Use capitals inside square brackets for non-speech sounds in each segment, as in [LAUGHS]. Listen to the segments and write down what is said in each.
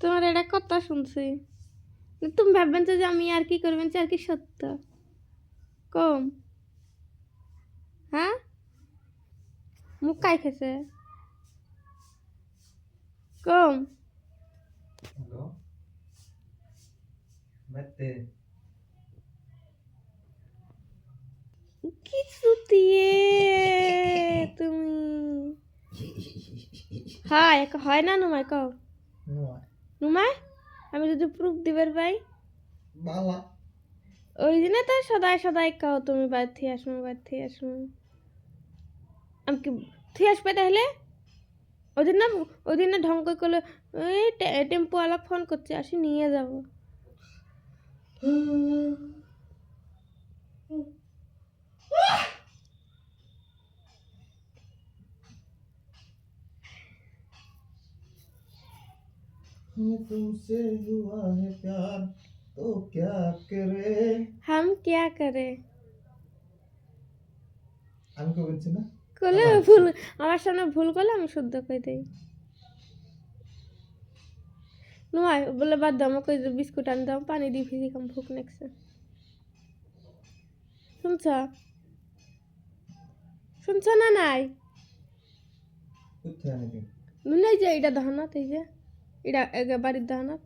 তোমার এটা কথা শুনছি। তুমি ভাববেন যে আমি আর কি করবেন আর কি সত্য? কম। হ্যাঁ? মুখ কাই খেছে? কম। কিছু দিয়ে তুমি? [LAUGHS] হয় হয় না কও। নয়। নুমাই আমি যদি প্রুফ দিবার পাই? বাবা ওই দিনে তো সদাই সদাই কাও তুমি বাড়ি থেকে আসব বাড়ি থেকে আসমো আমি কি আসবে তাহলে ওই দিন না ওই দিন না ঢং করে করলে ওই টেম্পোওয়ালা ফোন করছে আসি নিয়ে যাব। तुमसे हुआ है प्यार तो क्या करे হাম क्या করে আমি কই বলছি না করলে ভুল আমার সামনে ভুল করলে আমি শুদ্ধ করে দিই নয় বলে বাদ দাও আমাকে ওই যে বিস্কুট আনি দাও পানি দিয়ে ভিজি কাম ভুক নেকছে শুনছ শুনছ না নাই কোথায় আনি নুনাই যে এটা দহনাত এই যে এটা বাড়ির দহনাত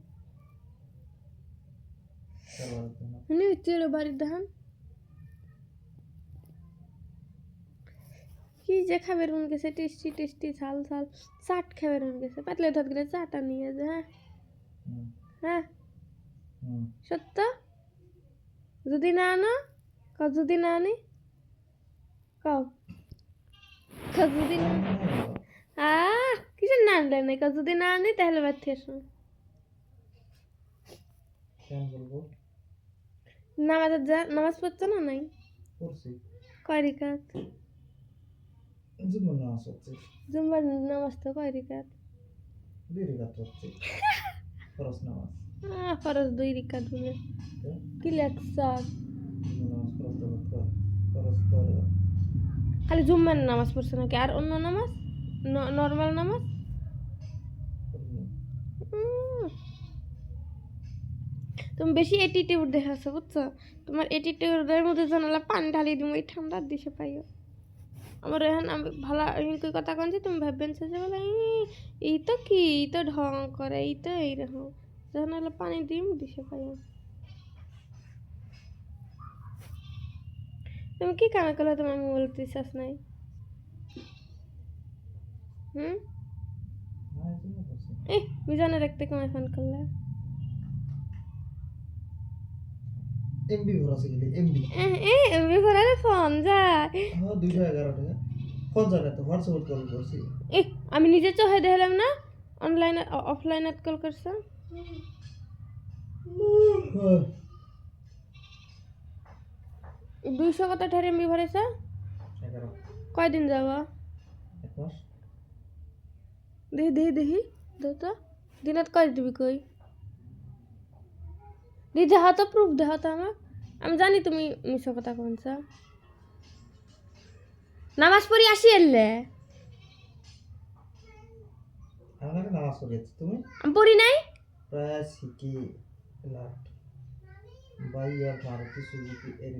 নুনি হচ্ছে এর বাড়ির দহন কি যে খাবার মন গেছে টেস্টি টেস্টি ঝাল ঝাল চাট খাবার মন গেছে পাতলে ধর করে চাটা নিয়ে যা হ্যাঁ হ্যাঁ সত্য যদি না আনো ক যদি না আনি ক যদি না কিছু না আনলে যদি না আনি তাহলে এসো কেন নামাজ যা নামাজ পড়ছো না নাই? কয় রিকাত? জুম্বার নামাজ তো কয় রিকাত? হচ্ছে। [LAUGHS] নামাজ। ফরজ দুই রিকাত বলে কি লেখছ খালি জুম্মার নামাজ পড়ছো নাকি? আর অন্য নামাজ? নর্মাল নামাজ। তুমি বেশি অ্যাটিটিউড দেখাচ্ছ বুঝছ? তোমার অ্যাটিটিউডের মধ্যে জানালা পানি ঢালি দিম এই ঠান্ডার দিশে পাইও। আমার এখন আমি ভালো ইনকি কথা কনছি তুমি ভাববেন যে বলে "ই, এই তো কি? এই তো ঢং করে এই তো এইরকম। জানালা পানি দিম দিশে পাইও। তুমি কি কামে করলে তুমি আমি বলতে চাস নাই? হুম? হ্যাঁ জন্য করছি এ মিজানে রাখতে কেমন ফোন করলে এমবি ভরা শিখলি এমবি এ এমবি ভরালে ফোন যায় হ্যাঁ দুইশো এগারো টাকা। কোন জানে তো হোয়াটসঅ্যাপ কল করছি। এ আমি নিজে চোখে দেখলাম না অনলাইনে অফলাইনে কল করছে। দুইশো কত ঠারে এমবি ভরেছ কয়দিন যাব? দেখি দেখি দেখ। তো দিনত কয় দিবি কই? দি দেহ তো প্রুফ দেহ তো আমার আমি জানি তুমি মিশো কথা কোনছ নামাজ পড়ি আসি এলে নামাজ পড়িয়েছি তুমি? আমি পড়ি নাই? প্রায় শিখি লাট। বাই আর সুজুকি এর